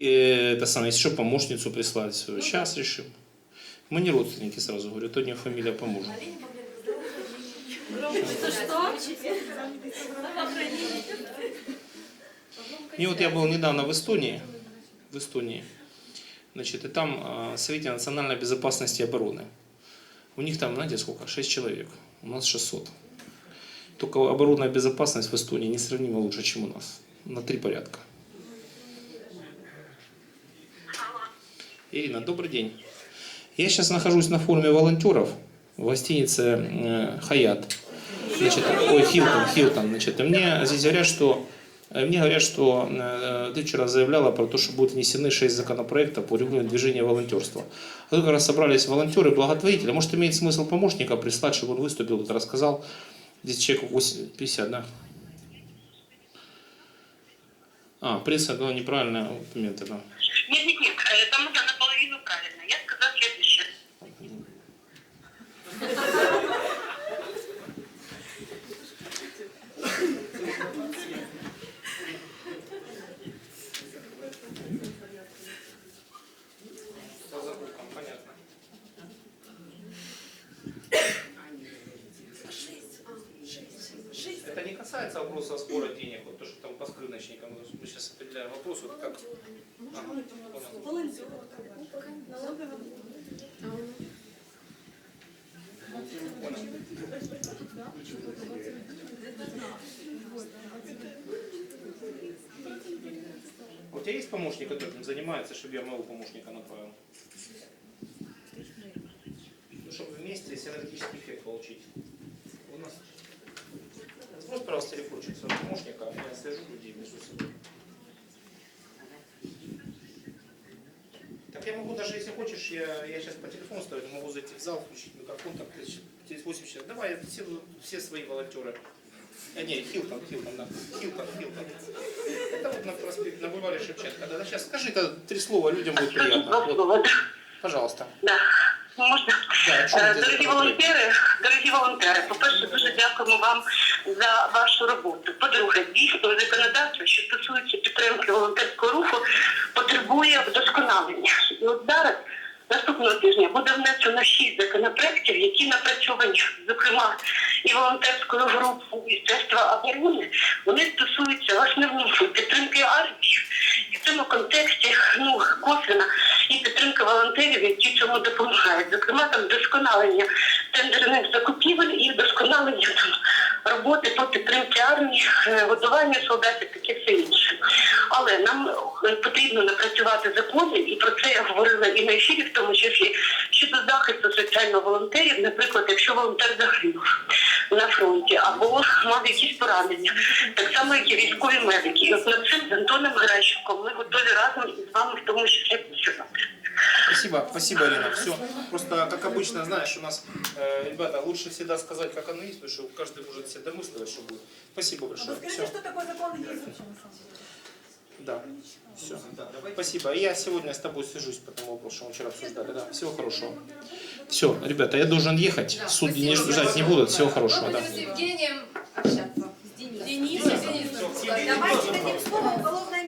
Э, Это самое, если что, помощницу прислать свою. Сейчас решим. Мы не родственники, сразу говорю, то не фамилия по мужу. Это что? И вот я был недавно в Эстонии, в Эстонии, значит, и там э, Совете национальной безопасности и обороны. У них там, знаете, сколько? 6 человек. У нас 600. Только оборонная безопасность в Эстонии несравнимо лучше, чем у нас. На три порядка. Ирина, добрый день. Я сейчас нахожусь на форуме волонтеров в гостинице э, Хаят. Значит, ой, Хилтон, Хилтон. Значит, и мне здесь говорят, что э, мне говорят, что э, ты вчера заявляла про то, что будут внесены 6 законопроектов по регулированию движения волонтерства. А тут как раз собрались волонтеры, благотворители. Может, имеет смысл помощника прислать, чтобы он выступил, тут рассказал. Здесь человек 8, 50, да? А, пресса да. Нет, нет, нет, э, там это наполовину правильно. Я сказала следующее. Это не касается вопроса спора денег, вот то, что скрыночникам. Мы сейчас определяем вопрос, вот как. Понял. У тебя есть помощник, который этим занимается, чтобы я моего помощника направил? Ну, чтобы вместе синергетический эффект получить. У нас. Сбрось, пожалуйста, телефончик своего помощника, а я свяжу людей между собой. Так я могу даже, если хочешь, я, я сейчас по телефону стою, могу зайти в зал, включить микрофон, так, через 8 человек. Давай, все, все свои волонтеры. А, не, Хилтон, Хилтон, да. Хилтон, Хилтон. Это вот на, проспекте, на бульваре Шевченко. Да, да, сейчас скажи это три слова, людям будет приятно. Два Вот, слова. пожалуйста. Да. Можна? Да, що Е, ви Дорогі за волонтери, дорогі волонтери, по-перше, дуже дякуємо вам за вашу роботу. По-друге, дійсно законодавство, що стосується підтримки волонтерського руху, потребує вдосконалення. І от зараз, наступного тижня, буде внесено шість законопроєктів, які напрацьовані, зокрема, і волонтерською групою Міністерства оборони, вони стосуються основному підтримки армії. І в цьому контексті ну, косвена і підтримка волонтерів, які цьому допомагають. Зокрема, там вдосконалення тендерних закупівель і вдосконалення там роботи по підтримці армії, е, годування солдатів, таке все інше. Але нам е, потрібно напрацювати закони, і про це я говорила і на ефірі, в тому числі щодо захисту соціально волонтерів, наприклад, якщо волонтер загинув на фронті або мав якісь поранення, так само як і військові медики. І от над цим з Антоном Гращенком ми готові разом з вами в тому числі. Спасибо, спасибо, Ирина. Все. Просто, как обычно, знаешь, у нас, э, ребята, лучше всегда сказать, как оно есть, потому что каждый может себе домыслить, что будет. Спасибо большое. Скажите, Все. что такое закон есть вообще на самом деле? Да. Все. Спасибо. И я сегодня с тобой свяжусь по тому вопросу, что мы вчера обсуждали. Да. Всего хорошего. Все, ребята, я должен ехать. Судьи не ждать не будут. Всего хорошего. Да. Будем с Евгением общаться. С Денисом. Давайте дадим слово